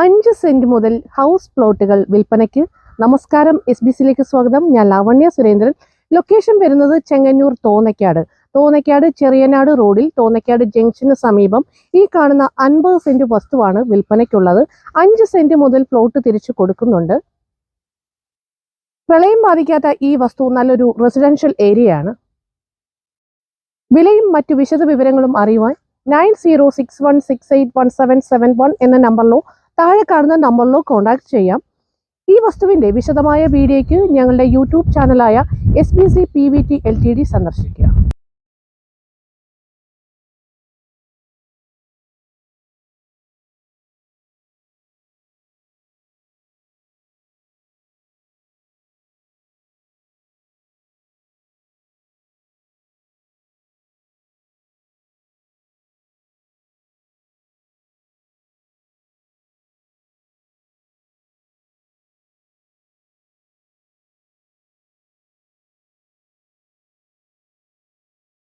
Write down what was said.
അഞ്ച് സെന്റ് മുതൽ ഹൗസ് പ്ലോട്ടുകൾ വിൽപ്പനയ്ക്ക് നമസ്കാരം എസ് ബി സിയിലേക്ക് സ്വാഗതം. ഞാൻ ലാവണ്യ സുരേന്ദ്രൻ. ലൊക്കേഷൻ വരുന്നത് ചെങ്ങന്നൂർ തോന്നയ്ക്കാട്. തോന്നയ്ക്കാട് ചെറിയനാട് റോഡിൽ തോന്നയ്ക്കാട് ജംഗ്ഷന് സമീപം ഈ കാണുന്ന അൻപത് സെന്റ് വസ്തുവാണ് വിൽപ്പനയ്ക്കുള്ളത്. അഞ്ച് സെന്റ് മുതൽ പ്ലോട്ട് തിരിച്ചു കൊടുക്കുന്നുണ്ട്. പ്രളയം ബാധിക്കാത്ത ഈ വസ്തു നല്ലൊരു റെസിഡൻഷ്യൽ ഏരിയയാണ് വിലയും മറ്റു വിശദ വിവരങ്ങളും അറിയുവാൻ nine zero six one six eight one seven seven one എന്ന നമ്പറിലോ താഴെ കാണുന്ന നമ്പറിലോ കോൺടാക്ട് ചെയ്യാം. ഈ വസ്തുവിന്റെ വിശദമായ വീഡിയോയ്ക്ക് ഞങ്ങളുടെ YouTube ചാനലായ S B C P V T L T D സന്ദർശിക്കുക.